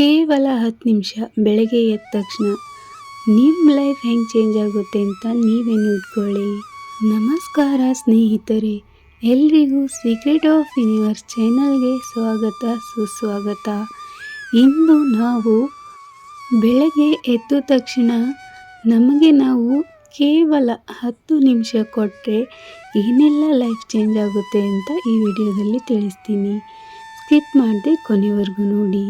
ಕೇವಲ ಹತ್ತು ನಿಮಿಷ ಬೆಳಗ್ಗೆ ಎದ್ದ ತಕ್ಷಣ ನಿಮ್ಮ ಲೈಫ್ ಹೆಂಗೆ ಚೇಂಜ್ ಆಗುತ್ತೆ ಅಂತ ನೀವೇ ನೋಡ್ಕೊಳ್ಳಿ ನಮಸ್ಕಾರ ಸ್ನೇಹಿತರೆ, ಎಲ್ರಿಗೂ ಸೀಕ್ರೆಟ್ ಆಫ್ ಯೂನಿವರ್ಸ್ ಚಾನಲ್ಗೆ ಸ್ವಾಗತ, ಸುಸ್ವಾಗತ. ಇಂದು ನಾವು ಬೆಳಗ್ಗೆ ಎದ್ದ ತಕ್ಷಣ ನಮಗೆ ನಾವು ಕೇವಲ ಹತ್ತು ನಿಮಿಷ ಕೊಟ್ಟರೆ ಏನೆಲ್ಲ ಲೈಫ್ ಚೇಂಜ್ ಆಗುತ್ತೆ ಅಂತ ಈ ವಿಡಿಯೋದಲ್ಲಿ ತಿಳಿಸ್ತೀನಿ. ಸ್ಕಿಪ್ ಮಾಡದೆ ಕೊನೆವರೆಗೂ ನೋಡಿ.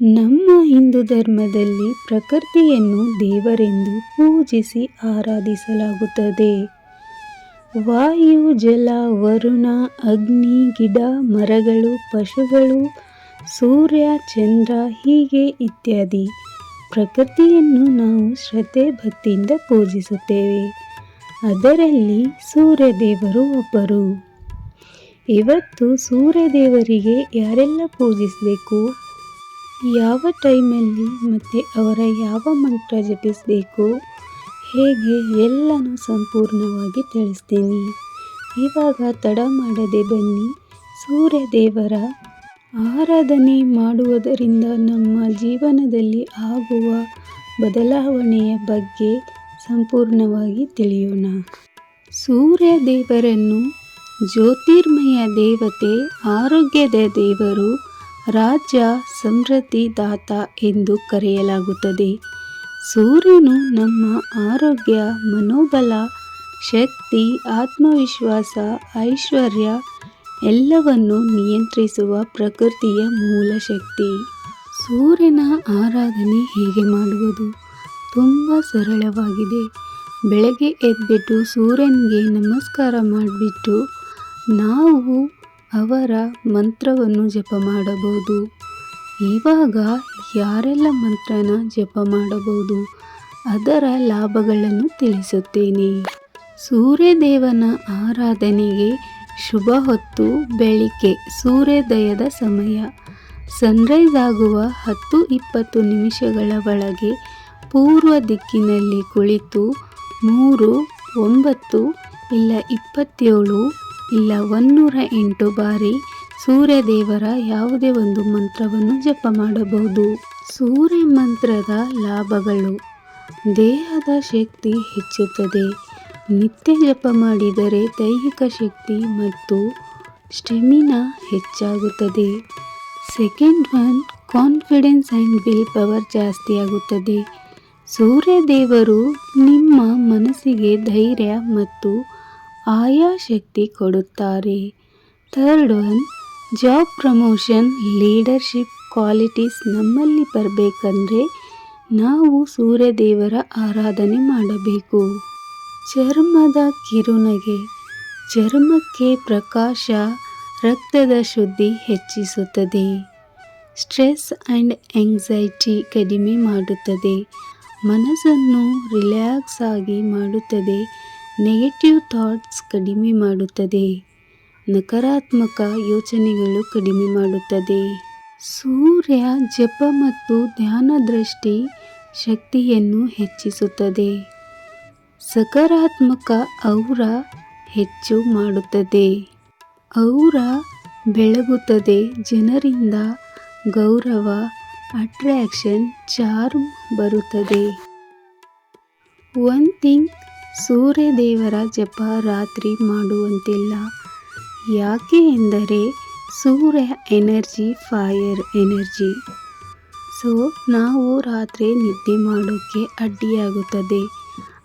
ನಮ್ಮ ಹಿಂದೂ ಧರ್ಮದಲ್ಲಿ ಪ್ರಕೃತಿಯನ್ನು ದೇವರೆಂದು ಪೂಜಿಸಿ ಆರಾಧಿಸಲಾಗುತ್ತದೆ. ವಾಯು, ಜಲ, ವರುಣ, ಅಗ್ನಿ, ಗಿಡ, ಮರಗಳು, ಪಶುಗಳು, ಸೂರ್ಯ, ಚಂದ್ರ, ಹೀಗೆ ಇತ್ಯಾದಿ ಪ್ರಕೃತಿಯನ್ನು ನಾವು ಶ್ರದ್ಧೆ ಭಕ್ತಿಯಿಂದ ಪೂಜಿಸುತ್ತೇವೆ. ಅದರಲ್ಲಿ ಸೂರ್ಯದೇವರು ಒಬ್ಬರು. ಇವತ್ತು ಸೂರ್ಯದೇವರಿಗೆ ಯಾರೆಲ್ಲ ಪೂಜಿಸಬೇಕು? ಯಾವ ಟೈಮಲ್ಲಿ ಮತ್ತು ಅವರ ಯಾವ ಮಂತ್ರ ಜಪಿಸಬೇಕು? ಹೇಗೆ ಎಲ್ಲನೂ ಸಂಪೂರ್ಣವಾಗಿ ತಿಳಿಸ್ತೀನಿ. ಇವಾಗ ತಡ ಮಾಡದೆ ಬನ್ನಿ. ಸೂರ್ಯದೇವರ ಆರಾಧನೆ ಮಾಡುವುದರಿಂದ ನಮ್ಮ ಜೀವನದಲ್ಲಿ ಆಗುವ ಬದಲಾವಣೆಯ ಬಗ್ಗೆ ಸಂಪೂರ್ಣವಾಗಿ ತಿಳಿಯೋಣ. ಸೂರ್ಯ ದೇವರನ್ನು ಜ್ಯೋತಿರ್ಮಯ ದೇವತೆ, ಆರೋಗ್ಯದ ದೇವರು ರಾಜ್ಯ ಸಮೃದ್ಧಿದಾತ ಎಂದು ಕರೆಯಲಾಗುತ್ತದೆ. ಸೂರ್ಯನು ನಮ್ಮ ಆರೋಗ್ಯ, ಮನೋಬಲ, ಶಕ್ತಿ, ಆತ್ಮವಿಶ್ವಾಸ, ಐಶ್ವರ್ಯ ಎಲ್ಲವನ್ನು ನಿಯಂತ್ರಿಸುವ ಪ್ರಕೃತಿಯ ಮೂಲ ಶಕ್ತಿ. ಸೂರ್ಯನ ಆರಾಧನೆ ಹೇಗೆ ಮಾಡುವುದು? ತುಂಬ ಸರಳವಾಗಿದೆ. ಬೆಳಗ್ಗೆ ಎದ್ಬಿಟ್ಟು ಸೂರ್ಯನಿಗೆ ನಮಸ್ಕಾರ ಮಾಡಿಬಿಟ್ಟು ನಾವು ಅವರ ಮಂತ್ರವನ್ನು ಜಪ ಮಾಡಬಹುದು. ಇವಾಗ ಯಾರೆಲ್ಲ ಮಂತ್ರನ ಜಪ ಮಾಡಬಹುದು, ಅದರ ಲಾಭಗಳನ್ನು ತಿಳಿಸುತ್ತೇನೆ. ಸೂರ್ಯದೇವನ ಆರಾಧನೆಗೆ ಶುಭ ಹೊತ್ತು ಬೆಳಿಗ್ಗೆ ಸೂರ್ಯೋದಯದ ಸಮಯ. ಸನ್ರೈಸ್ ಆಗುವ ಹತ್ತು ಇಪ್ಪತ್ತು ನಿಮಿಷಗಳ ಒಳಗೆ ಪೂರ್ವ ದಿಕ್ಕಿನಲ್ಲಿ ಕುಳಿತು ಮೂರು, ಒಂಬತ್ತು, ಇಲ್ಲ ಇಪ್ಪತ್ತೇಳು ಇಲ್ಲ ಒನ್ನೂರ ಎಂಟು ಬಾರಿ ಸೂರ್ಯದೇವರ ಯಾವುದೇ ಒಂದು ಮಂತ್ರವನ್ನು ಜಪ ಮಾಡಬಹುದು. ಸೂರ್ಯ ಮಂತ್ರದ ಲಾಭಗಳು. ದೇಹದ ಶಕ್ತಿ ಹೆಚ್ಚುತ್ತದೆ. ನಿತ್ಯ ಜಪ ಮಾಡಿದರೆ ದೈಹಿಕ ಶಕ್ತಿ ಮತ್ತು ಸ್ಟೆಮಿನಾ ಹೆಚ್ಚಾಗುತ್ತದೆ. Second one, confidence and will power ಜಾಸ್ತಿಯಾಗುತ್ತದೆ ಸೂರ್ಯದೇವರು ನಿಮ್ಮ ಮನಸ್ಸಿಗೆ ಧೈರ್ಯ ಮತ್ತು ಆಯಾ ಶಕ್ತಿ ಕೊಡುತ್ತಾರೆ. Third one, job promotion, leadership qualities ನಮ್ಮಲ್ಲಿ ಬರಬೇಕಂದ್ರೆ ನಾವು ಸೂರ್ಯದೇವರ ಆರಾಧನೆ ಮಾಡಬೇಕು. ಚರ್ಮದ ಕಿರುನಗೆ, ಚರ್ಮಕ್ಕೆ ಪ್ರಕಾಶ, ರಕ್ತದ ಶುದ್ಧಿ ಹೆಚ್ಚಿಸುತ್ತದೆ. ಸ್ಟ್ರೆಸ್ ಆ್ಯಂಡ್ ಎಂಗ್ಸೈಟಿ ಕಡಿಮೆ ಮಾಡುತ್ತದೆ. ಮನಸ್ಸನ್ನು ರಿಲ್ಯಾಕ್ಸ್ ಆಗಿ ಮಾಡುತ್ತದೆ. ನೆಗೆಟಿವ್ ಥಾಟ್ಸ್ ಕಡಿಮೆ ಮಾಡುತ್ತದೆ. ನಕಾರಾತ್ಮಕ ಯೋಚನೆಗಳು ಕಡಿಮೆ ಮಾಡುತ್ತದೆ. ಸೂರ್ಯ ಜಪ ಮತ್ತು ಧ್ಯಾನ ದೃಷ್ಟಿ ಶಕ್ತಿಯನ್ನು ಹೆಚ್ಚಿಸುತ್ತದೆ. ಸಕಾರಾತ್ಮಕ ಔರ ಹೆಚ್ಚು ಮಾಡುತ್ತದೆ. ಔರ ಬೆಳಗುತ್ತದೆ. ಜನರಿಂದ ಗೌರವ ಅಟ್ರಾಕ್ಷನ್ ಚಾರ್ಮ್ ಬರುತ್ತದೆ. ಒನ್ ಥಿಂಗ್ ಸೂರ್ಯದೇವರ ಜಪ ರಾತ್ರಿ ಮಾಡುವಂತಿಲ್ಲ. ಯಾಕೆ ಎಂದರೆ Surya energy, fire energy. So, ನಾವು ರಾತ್ರಿ ನಿದ್ದೆ ಮಾಡೋಕ್ಕೆ ಅಡ್ಡಿಯಾಗುತ್ತದೆ.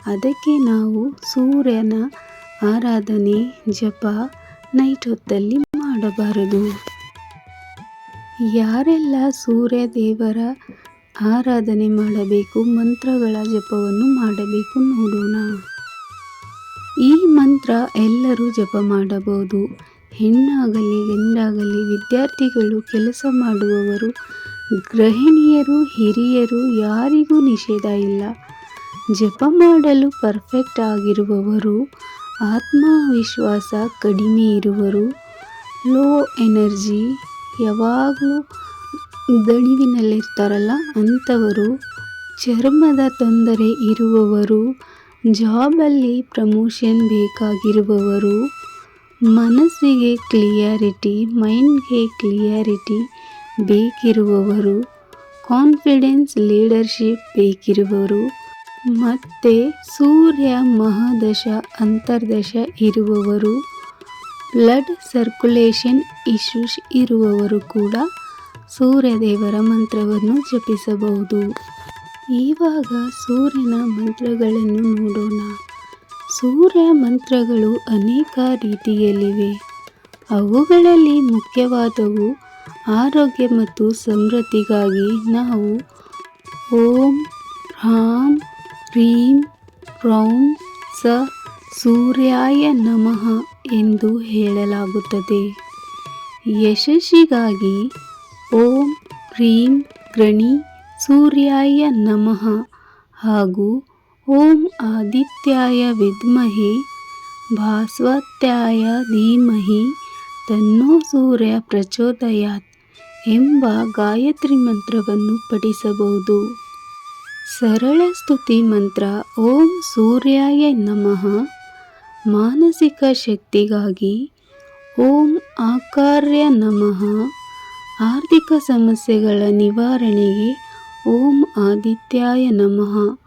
ಅದಕ್ಕೆ ನಾವು ಸೂರ್ಯನ ಆರಾಧನೆ, ಜಪ ನೈಟ್ ಹೊತ್ತಲ್ಲಿ ಮಾಡಬಾರದು. ಯಾರೆಲ್ಲ ಸೂರ್ಯ ದೇವರ ಆರಾಧನೆ ಮಾಡಬೇಕು, ಮಂತ್ರಗಳ ಜಪವನ್ನು ಮಾಡಬೇಕು ನೋಡೋಣ. ಈ ಮಂತ್ರ ಎಲ್ಲರೂ ಜಪ ಮಾಡಬಹುದು. ಹೆಣ್ಣಾಗಲಿ, ಗಂಡಾಗಲಿ, ವಿದ್ಯಾರ್ಥಿಗಳು ಕೆಲಸ ಮಾಡುವವರು, ಗೃಹಿಣಿಯರು, ಹಿರಿಯರು ಯಾರಿಗೂ ನಿಷೇಧ ಇಲ್ಲ. ಜಪ ಮಾಡಲು ಪರ್ಫೆಕ್ಟ್ ಆಗಿರುವವರು, ಆತ್ಮವಿಶ್ವಾಸ ಕಡಿಮೆ ಇರುವರು. ಲೋ ಎನರ್ಜಿ ಯಾವಾಗಲೂ ದಣಿವಿನಲ್ಲಿರ್ತಾರಲ್ಲ ಅಂಥವರು ಚರ್ಮದ ತೊಂದರೆ ಇರುವವರು. ಜಾಬಲ್ಲಿ ಪ್ರಮೋಷನ್ ಬೇಕಾಗಿರುವವರು, ಮನಸ್ಸಿಗೆ ಕ್ಲಿಯಾರಿಟಿ, ಮೈಂಡ್ಗೆ ಕ್ಲಿಯಾರಿಟಿ ಬೇಕಿರುವವರು, ಕಾನ್ಫಿಡೆನ್ಸ್ ಲೀಡರ್ಶಿಪ್ ಬೇಕಿರುವರು ಮತ್ತು ಸೂರ್ಯ ಮಹಾದಶ, ಅಂತರ್ದಶ ಇರುವವರು, ಬ್ಲಡ್ ಸರ್ಕ್ಯುಲೇಷನ್ ಇಶ್ಯೂಸ್ ಇರುವವರು ಕೂಡ ಸೂರ್ಯದೇವರ ಮಂತ್ರವನ್ನು ಜಪಿಸಬಹುದು. ಇವಾಗ ಸೂರ್ಯನ ಮಂತ್ರಗಳನ್ನು ನೋಡೋಣ. ಸೂರ್ಯ ಮಂತ್ರಗಳು ಅನೇಕ ರೀತಿಯಲ್ಲಿವೆ. ಅವುಗಳಲ್ಲಿ ಮುಖ್ಯವಾದವು ಆರೋಗ್ಯ ಮತ್ತು ಸಮೃದ್ಧಿಗಾಗಿ ನಾವು ಓಂ, ಹ್ರಾಂ, ಹ್ರೀಂ ಕ್ರೌಂ ಸ, ಸೂರ್ಯಾಯ ನಮಃ ಎಂದು ಹೇಳಲಾಗುತ್ತದೆ. ಯಶಸ್ಸಿಗಾಗಿ ಓಂ, ಹ್ರೀಂ ಗಣಿ ಸೂರ್ಯಾಯ ನಮಃ ಹಾಗೂ ಓಂ ಆದಿತ್ಯಾಯ ವಿದ್ಮಹಿ ಭಾಸ್ವತ್ಯಾಯ ಧೀಮಹಿ ತನ್ನೋ ಸೂರ್ಯ ಪ್ರಚೋದಯಾತ್ ಎಂಬ ಗಾಯತ್ರಿ ಮಂತ್ರವನ್ನು ಪಠಿಸಬಹುದು. ಸರಳ ಸ್ತುತಿ ಮಂತ್ರ ಓಂ ಸೂರ್ಯಾಯ ನಮಃ ಮಾನಸಿಕ ಶಕ್ತಿಗಾಗಿ ಓಂ ಆಕಾರ್ಯ ನಮಃ ಆರ್ಥಿಕ ಸಮಸ್ಯೆಗಳ ನಿವಾರಣೆಗೆ ಓಂ ಆದಿತ್ಯಾಯ ನಮಃ.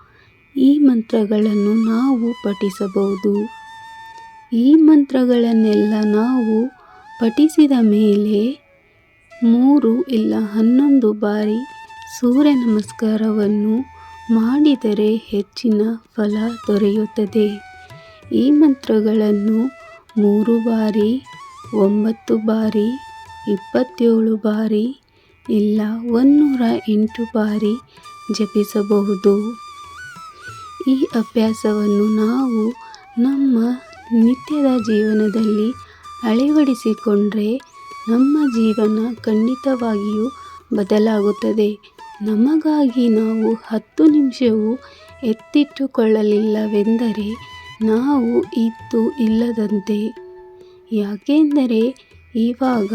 ಈ ಮಂತ್ರಗಳನ್ನು ನಾವು ಪಠಿಸಬಹುದು. ಈ ಮಂತ್ರಗಳನ್ನೆಲ್ಲ ನಾವು ಪಠಿಸಿದ ಮೇಲೆ ಮೂರು ಇಲ್ಲ ಹನ್ನೊಂದು ಬಾರಿ ಸೂರ್ಯ ನಮಸ್ಕಾರವನ್ನು ಮಾಡಿದರೆ ಹೆಚ್ಚಿನ ಫಲ ದೊರೆಯುತ್ತದೆ. ಈ ಮಂತ್ರಗಳನ್ನು ಮೂರು ಬಾರಿ, ಒಂಬತ್ತು ಬಾರಿ, ಇಪ್ಪತ್ತೇಳು ಬಾರಿ ಇಲ್ಲ ಒಂನ್ನೂರ ಎಂಟು ಬಾರಿ ಜಪಿಸಬಹುದು. ಈ ಅಭ್ಯಾಸವನ್ನು ನಾವು ನಮ್ಮ ನಿತ್ಯದ ಜೀವನದಲ್ಲಿ ಅಳವಡಿಸಿಕೊಂಡರೆ ನಮ್ಮ ಜೀವನ ಖಂಡಿತವಾಗಿಯೂ ಬದಲಾಗುತ್ತದೆ. ನಮಗಾಗಿ ನಾವು ಹತ್ತು ನಿಮಿಷವೂ ಎತ್ತಿಟ್ಟುಕೊಳ್ಳಲಿಲ್ಲವೆಂದರೆ ನಾವು ಇದ್ದು ಇಲ್ಲದಂತೆ. ಯಾಕೆಂದರೆ ಇವಾಗ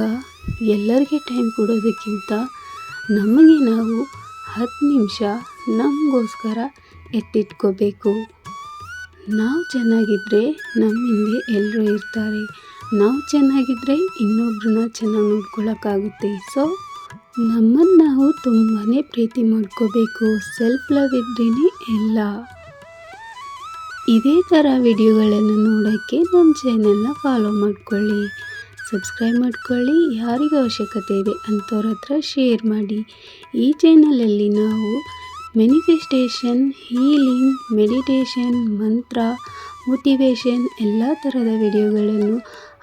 ಎಲ್ಲರಿಗೆ ಟೈಮ್ ಕೊಡೋದಕ್ಕಿಂತ ನಮಗೆ ನಾವು ಹತ್ತು ನಿಮಿಷ ನಮಗೋಸ್ಕರ ಎತ್ತಿಟ್ಕೋಬೇಕು. ನಾವು ಚೆನ್ನಾಗಿದ್ದರೆ ನಮ್ಮ ಹಿಂದೆ ಎಲ್ಲರೂ ಇರ್ತಾರೆ. ನಾವು ಚೆನ್ನಾಗಿದ್ದರೆ ಇನ್ನೊಬ್ರನ್ನ ಚೆನ್ನಾಗಿ ನೋಡ್ಕೊಳ್ಳೋಕ್ಕಾಗುತ್ತೆ ಸೊ ನಮ್ಮನ್ನು ನಾವು ತುಂಬಾ ಪ್ರೀತಿ ಮಾಡ್ಕೋಬೇಕು. ಸೆಲ್ಫ್ ಲವ್ ಇದ್ರೇ ಎಲ್ಲ. ಇದೇ ಥರ ವಿಡಿಯೋಗಳನ್ನು ನೋಡೋಕ್ಕೆ ನಮ್ಮ ಚಾನೆಲ್ನ ಫಾಲೋ ಮಾಡ್ಕೊಳ್ಳಿ. ಸಬ್ಸ್ಕ್ರೈಬ್ ಮಾಡ್ಕೊಳ್ಳಿ. ಯಾರಿಗೆ ಅವಶ್ಯಕತೆ ಇದೆ ಅಂಥವ್ರ ಹತ್ರ ಶೇರ್ ಮಾಡಿ. ಈ ಚಾನಲಲ್ಲಿ ನಾವು ಮೆನಿಫೆಸ್ಟೇಷನ್ ಹೀಲಿಂಗ್ ಮೆಡಿಟೇಷನ್ ಮಂತ್ರ ಮೋಟಿವೇಶನ್ ಎಲ್ಲ ಥರದ ವಿಡಿಯೋಗಳನ್ನು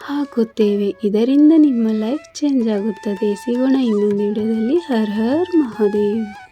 ಹಾಕುತ್ತೇವೆ. ಇದರಿಂದ ನಿಮ್ಮ ಲೈಫ್ ಚೇಂಜ್ ಆಗುತ್ತದೆ. ಸಿಗೋಣ ಇನ್ನೊಂದು ವಿಡಿಯೋದಲ್ಲಿ. ಹರ್ ಹರ್ ಮಹಾದೇವ್.